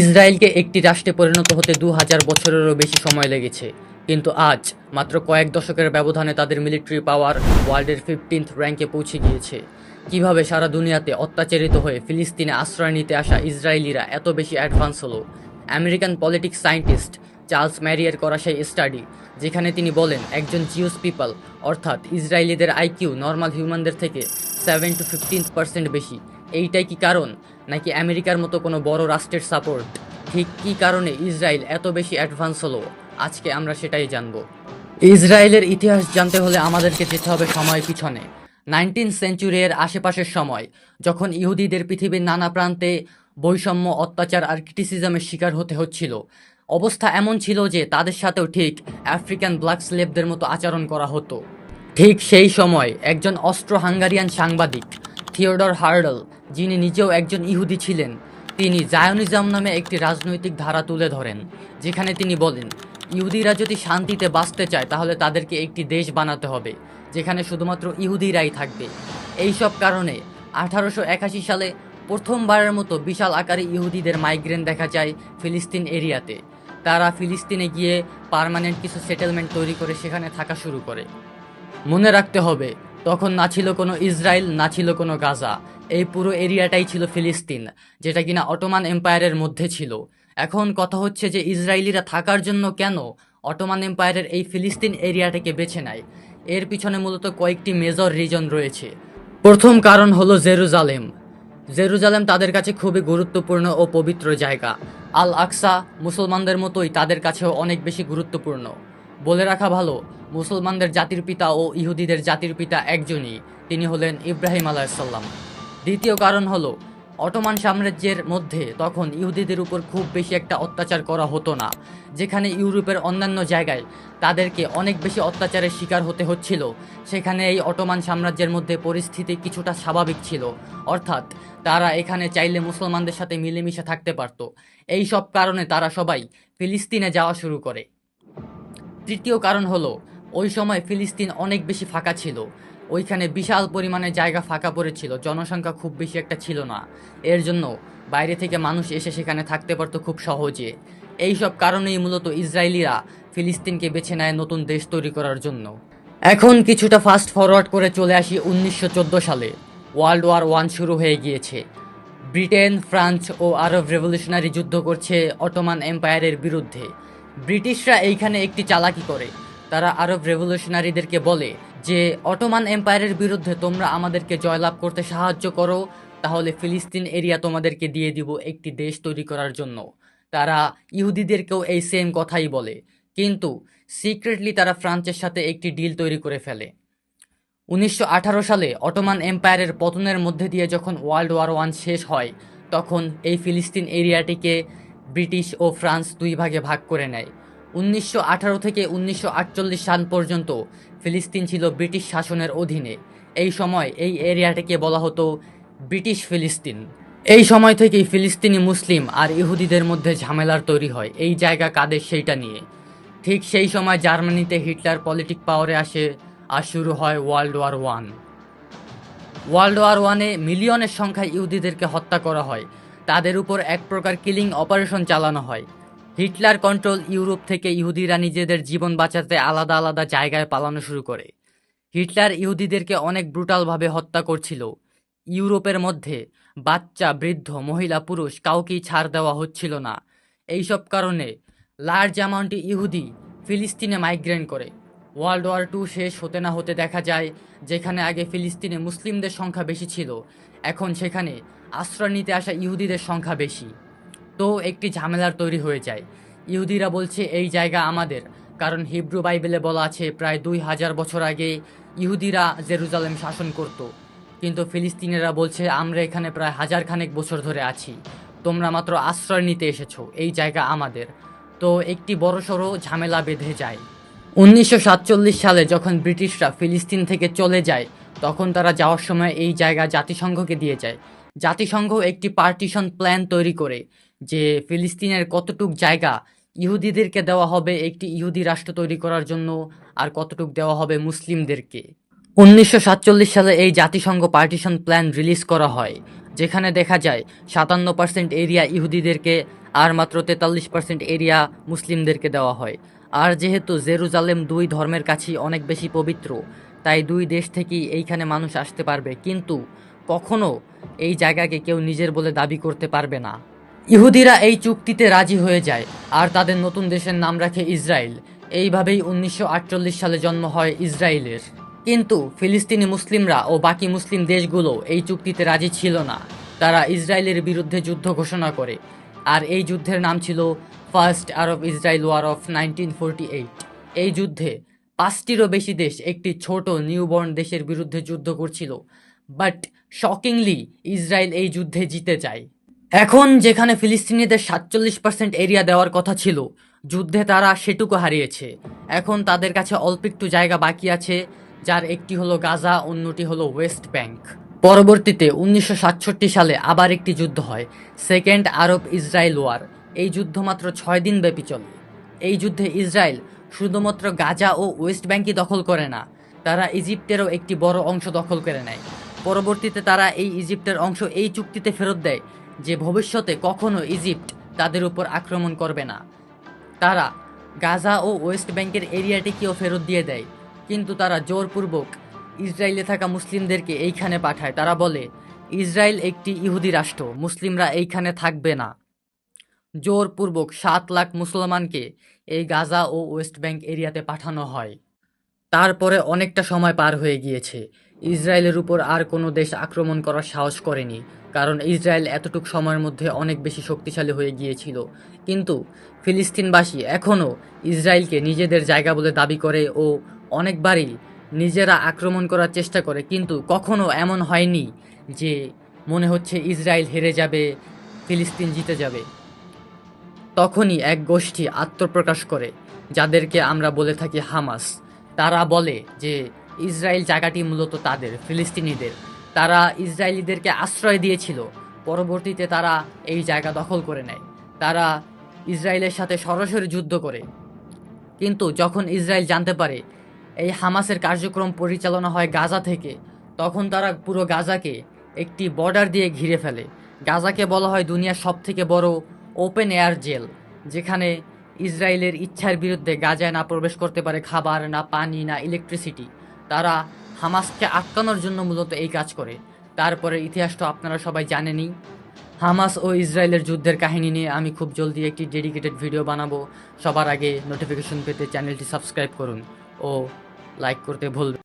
ইসরায়েলকে একটি রাষ্ট্রে পরিণত হতে দু হাজার বছরেরও বেশি সময় লেগেছে। কিন্তু আজ মাত্র কয়েক দশকের ব্যবধানে তাদের মিলিটারি পাওয়ার ওয়ার্ল্ডের ফিফটিন্থ র্যাঙ্কে পৌঁছে গিয়েছে। কীভাবে সারা দুনিয়াতে অত্যাচারিত হয়ে ফিলিস্তিনে আশ্রয় নিতে আসা ইসরায়েলিরা এত বেশি অ্যাডভান্স হলো? American politics scientist Charles Merriam করা সেই স্টাডি, যেখানে তিনি বলেন, একজন জিউস পিপল, অর্থাৎ ইসরায়েলিদের আইকিউ নর্মাল হিউম্যানদের থেকে সেভেন টু ফিফটিন পার্সেন্ট বেশি। এইটাই কি কারণ? নাকি আমেরিকার মতো কোনো বড় রাষ্ট্রের সাপোর্ট ঠিক কী কারণে ইসরায়েল এত বেশি অ্যাডভান্স হলো? আজকে আমরা সেটাই জানব। ইসরায়েলের ইতিহাস জানতে হলে আমাদেরকে যেতে হবে সময় পিছনে। নাইনটিন সেঞ্চুরির আশেপাশের সময়, যখন ইহুদিদের পৃথিবীর নানা প্রান্তে বৈষম্য, অত্যাচার আর ক্রিটিসিজমের শিকার হতে হচ্ছিল। অবস্থা এমন ছিল যে তাদের সাথেও ঠিক আফ্রিকান ব্ল্যাক স্লেবদের মতো আচরণ করা হতো। ঠিক সেই সময় একজন অস্ট্রো হাঙ্গারিয়ান সাংবাদিক থিওডর হার্ডল, যিনি নিজেও একজন ইহুদি ছিলেন, তিনি জায়নিজম নামে একটি রাজনৈতিক ধারা তুলে ধরেন, যেখানে তিনি বলেন, ইহুদিরা যদি শান্তিতে বাঁচতে চায়, তাহলে তাদেরকে একটি দেশ বানাতে হবে, যেখানে শুধুমাত্র ইহুদিরাই থাকবে। এইসব কারণে আঠারোশো একাশি সালে প্রথমবারের মতো বিশাল আকারে ইহুদিদের মাইগ্রেন দেখা যায় ফিলিস্তিন এরিয়াতে। তারা ফিলিস্তিনে গিয়ে পার্মানেন্ট কিছু সেটেলমেন্ট তৈরি করে সেখানে থাকা শুরু করে। মনে রাখতে হবে তখন না ছিল কোনো ইসরায়েল, না ছিল কোনো গাজা। এই পুরো এরিয়াটাই ছিল ফিলিস্তিন, যেটা কিনা অটোমান এম্পায়ারের মধ্যে ছিল। এখন কথা হচ্ছে যে ইসরায়েলিরা থাকার জন্য কেন অটোমান এম্পায়ারের এই ফিলিস্তিন এরিয়াটাকে বেছে নেয়? এর পিছনে মূলত কয়েকটি মেজর রিজন রয়েছে। প্রথম কারণ হলো জেরুজালেম। জেরুজালেম তাদের কাছে খুবই গুরুত্বপূর্ণ ও পবিত্র জায়গা। আল আকসা মুসলমানদের মতোই তাদের কাছেও অনেক বেশি গুরুত্বপূর্ণ। বলে রাখা ভালো মুসলমানদের জাতির পিতা ও ইহুদিদের জাতির পিতা একজনই, তিনি হলেন ইব্রাহিম আলাহিসাল্লাম দ্বিতীয় কারণ হলো, অটোমান সাম্রাজ্যের মধ্যে তখন ইহুদিদের উপর খুব বেশি একটা অত্যাচার করা হতো না, যেখানে ইউরোপের অন্যান্য জায়গায় তাদেরকে অনেক বেশি অত্যাচারের শিকার হতে হচ্ছিল, সেখানে এই অটোমান সাম্রাজ্যের মধ্যে পরিস্থিতি কিছুটা স্বাভাবিক ছিল। অর্থাৎ, তারা এখানে চাইলে মুসলমানদের সাথে মিলেমিশে থাকতে পারত। এই সব কারণে তারা সবাই ফিলিস্তিনে যাওয়া শুরু করে। তৃতীয় কারণ হলো ওই সময় ফিলিস্তিন অনেক বেশি ফাঁকা ছিল। ওইখানে বিশাল পরিমাণে জায়গা ফাঁকা পড়েছিল, জনসংখ্যা খুব বেশি একটা ছিল না। এর জন্য বাইরে থেকে মানুষ এসে সেখানে থাকতে পারতো খুব সহজে। এই সব কারণেই মূলত ইসরায়েলিরা ফিলিস্তিনকে বেছে নেয় নতুন দেশ তৈরি করার জন্য। এখন কিছুটা ফাস্ট ফরওয়ার্ড করে চলে আসি উনিশশো চোদ্দ সালে। ওয়ার্ল্ড ওয়ার ওয়ান শুরু হয়ে গিয়েছে। ব্রিটেন, ফ্রান্স ও আরব রেভলিউশনারি যুদ্ধ করছে অটোমান এম্পায়ারের বিরুদ্ধে। ব্রিটিশরা এইখানে একটি চালাকি করে। তারা আরব রেভলিউশনারিদেরকে বলে যে, অটোমান এম্পায়ারের বিরুদ্ধে তোমরা আমাদেরকে জয়লাভ করতে সাহায্য করো, তাহলে ফিলিস্তিন এরিয়া তোমাদেরকে দিয়ে দিব একটি দেশ তৈরি করার জন্য। তারা ইহুদিদেরকেও এই সেম কথাই বলে। কিন্তু সিক্রেটলি তারা ফ্রান্সের সাথে একটি ডিল তৈরি করে ফেলে। উনিশশো আঠারো সালে অটোমান এম্পায়ারের পতনের মধ্যে দিয়ে যখন ওয়ার্ল্ড ওয়ার ওয়ান শেষ হয়, তখন এই ফিলিস্তিন এরিয়াটিকে ব্রিটিশ ও ফ্রান্স দুই ভাগে ভাগ করে নেয়। উনিশশো আঠারো থেকে উনিশশো আটচল্লিশ সাল পর্যন্ত ফিলিস্তিন ছিল ব্রিটিশ শাসনের অধীনে। এই সময় এই এরিয়াটিকে বলা হতো ব্রিটিশ ফিলিস্তিন। এই সময় থেকেই ফিলিস্তিনি মুসলিম আর ইহুদিদের মধ্যে ঝামেলার তৈরি হয়। এই জায়গা কাদের সেইটা নিয়ে। ঠিক সেই সময় জার্মানিতে হিটলার পলিটিক পাওয়ারে আসে আর শুরু হয় world war one. World war ওয়ানে মিলিয়নের সংখ্যায় ইহুদিদেরকে হত্যা করা হয়। তাদের উপর এক প্রকার কিলিং অপারেশন চালানো হয়। হিটলার কন্ট্রোল ইউরোপ থেকে ইহুদিরা নিজেদের জীবন বাঁচাতে আলাদা আলাদা জায়গায় পালানো শুরু করে। হিটলার ইহুদিদেরকে অনেক ব্রুটালভাবে হত্যা করছিল। ইউরোপের মধ্যে বাচ্চা, বৃদ্ধ, মহিলা, পুরুষ কাউকেই ছাড় দেওয়া হচ্ছিল না। এইসব কারণে লার্জ অ্যামাউন্টে ইহুদি ফিলিস্তিনে মাইগ্রেন করে। ওয়ার্ল্ড ওয়ার টু শেষ হতে না হতে দেখা যায়, যেখানে আগে ফিলিস্তিনে মুসলিমদের সংখ্যা বেশি ছিল, এখন সেখানে আশ্রয় নিতে আসা ইহুদিদের সংখ্যা বেশি। তো একটি ঝামেলার তৈরি হয়ে যায়। ইহুদিরা বলছে, এই জায়গা আমাদের। কারণ হিব্রু বাইবেলে বলা আছে, প্রায় দুই হাজার বছর আগে ইহুদিরা জেরুজালেম শাসন করত। কিন্তু ফিলিস্তিনিরা বলছে, আমরা এখানে প্রায় হাজার খানেক বছর ধরে আছি। তোমরা মাত্র আশ্রয় নিতে এসেছ। এই জায়গা আমাদের। তো একটি বড়সড় ঝামেলা বেঁধে যায়। উনিশশো সাতচল্লিশ সালে যখন ব্রিটিশরা ফিলিস্তিন থেকে চলে যায়, তখন তারা যাওয়ার সময় এই জায়গা জাতিসংঘকে দিয়ে যায়। জাতিসংঘ একটি পার্টিশন প্ল্যান তৈরি করে যে ফিলিস্তিনের কতটুক জায়গা ইহুদিদেরকে দেওয়া হবে একটি ইহুদি রাষ্ট্র তৈরি করার জন্য আর কতটুক দেওয়া হবে মুসলিমদেরকে। উনিশশো সাতচল্লিশ সালে এই জাতিসংঘ পার্টিশন প্ল্যান রিলিজ করা হয়, যেখানে দেখা যায় সাতান্ন পার্সেন্ট এরিয়া ইহুদিদেরকে আর মাত্র তেতাল্লিশ পার্সেন্ট এরিয়া মুসলিমদেরকে দেওয়া হয়। আর যেহেতু জেরুজালেম দুই ধর্মের কাছেই অনেক বেশি পবিত্র, তাই দুই দেশ থেকেই এইখানে মানুষ আসতে পারবে। কিন্তু কখনো এই জায়গাকে কেউ নিজের বলে দাবি করতে পারবে না। ইহুদিরা এই চুক্তিতে রাজি হয়ে যায় আর তাদের নতুন দেশের নাম রাখে ইসরায়েল। এইভাবেই উনিশশো আটচল্লিশ সালে জন্ম হয় ইসরায়েলের। কিন্তু ফিলিস্তিনি মুসলিমরা ও বাকি মুসলিম দেশগুলো এই চুক্তিতে রাজি ছিল না। তারা ইসরায়েলের বিরুদ্ধে যুদ্ধ ঘোষণা করে। আর এই যুদ্ধের নাম ছিল first Arab Israel war of nineteen এই যুদ্ধে পাঁচটিরও বেশি দেশ একটি ছোট নিউবর্ন দেশের বিরুদ্ধে যুদ্ধ করছিল। বাট শকিংলি ইসরায়েল এই যুদ্ধে জিতে যায়। এখন যেখানে ফিলিস্তিনিদের সাতচল্লিশ পার্সেন্ট এরিয়া দেওয়ার কথা ছিল, যুদ্ধে তারা সেটুকু হারিয়েছে। এখন তাদের কাছে অল্প একটু জায়গা বাকি আছে, যার একটি হলো গাজা, অন্যটি হলো ওয়েস্ট ব্যাংক। পরবর্তীতে উনিশশো সাতষট্টি সালে আবার একটি যুদ্ধ হয়, সেকেন্ড আরব ইসরায়েল ওয়ার। এই যুদ্ধ মাত্র ছয় দিন ব্যাপী চলে। এই যুদ্ধে ইসরায়েল শুধুমাত্র গাজা ও ওয়েস্ট ব্যাংকই দখল করে না, তারা ইজিপ্টেরও একটি বড় অংশ দখল করে নেয়। পরবর্তীতে তারা এই ইজিপ্টের অংশ এই চুক্তিতে ফেরত দেয় যে ভবিষ্যতে কখনো ইজিপ্ট তাদের উপর আক্রমণ করবে না। তারা গাজা ও ওয়েস্ট ব্যাংকের এরিয়াটিকেও ফেরত দিয়ে দেয়, কিন্তু তারা জোরপূর্বক ইসরায়েলে থাকা মুসলিমদেরকে এইখানে পাঠায়। তারা বলে, ইসরায়েল একটি ইহুদি রাষ্ট্র, মুসলিমরা এইখানে থাকবে না। জোরপূর্বক সাত লাখ মুসলমানকে এই গাজা ও ওয়েস্ট ব্যাংক এরিয়াতে পাঠানো হয়। তারপরে অনেকটা সময় পার হয়ে গিয়েছে। ইসরায়েলের উপর আর কোনো দেশ আক্রমণ করার সাহস করেনি, কারণ ইসরায়েল এতটুক সময়ের মধ্যে অনেক বেশি শক্তিশালী হয়ে গিয়েছিল। কিন্তু ফিলিস্তিনবাসী এখনও ইসরায়েলকে নিজেদের জায়গা বলে দাবি করে ও অনেকবারই নিজেরা আক্রমণ করার চেষ্টা করে, কিন্তু কখনো এমন হয়নি যে মনে হচ্ছে ইসরায়েল হেরে যাবে, ফিলিস্তিন জিতে যাবে। তখনই এক গোষ্ঠী আত্মপ্রকাশ করে, যাদেরকে আমরা বলে থাকি হামাস। তারা বলে যে ইসরায়েল জায়গাটি মূলত তাদের, ফিলিস্তিনিদের। তারা ইসরায়েলিদেরকে আশ্রয় দিয়েছিল। পরবর্তীতে তারা এই জায়গা দখল করে নেয়। তারা ইসরায়েলের সাথে সরাসরি যুদ্ধ করে। কিন্তু যখন ইসরায়েল জানতে পারে এই হামাসের কার্যক্রম পরিচালনা হয় গাজা থেকে, তখন তারা পুরো গাজাকে একটি বর্ডার দিয়ে ঘিরে ফেলে। গাজাকে বলা হয় দুনিয়ার সব থেকে বড় ওপেন এয়ার জেল, যেখানে ইসরায়েলের ইচ্ছার বিরুদ্ধে গাজায় না প্রবেশ করতে পারে খাবার, না পানি, না ইলেকট্রিসিটি তারা হামাসকে আটকানোর জন্য মূলত এই কাজ করে। তারপরে ইতিহাস তো আপনারা সবাই জানেনই। হামাস ও ইসরায়েলের যুদ্ধের কাহিনী নিয়ে আমি খুব জলদি একটি ডেডিকেটেড ভিডিও বানাবো। সবার আগে নোটিফিকেশন পেতে চ্যানেলটি সাবস্ক্রাইব করুন ও লাইক করতে ভুলবেন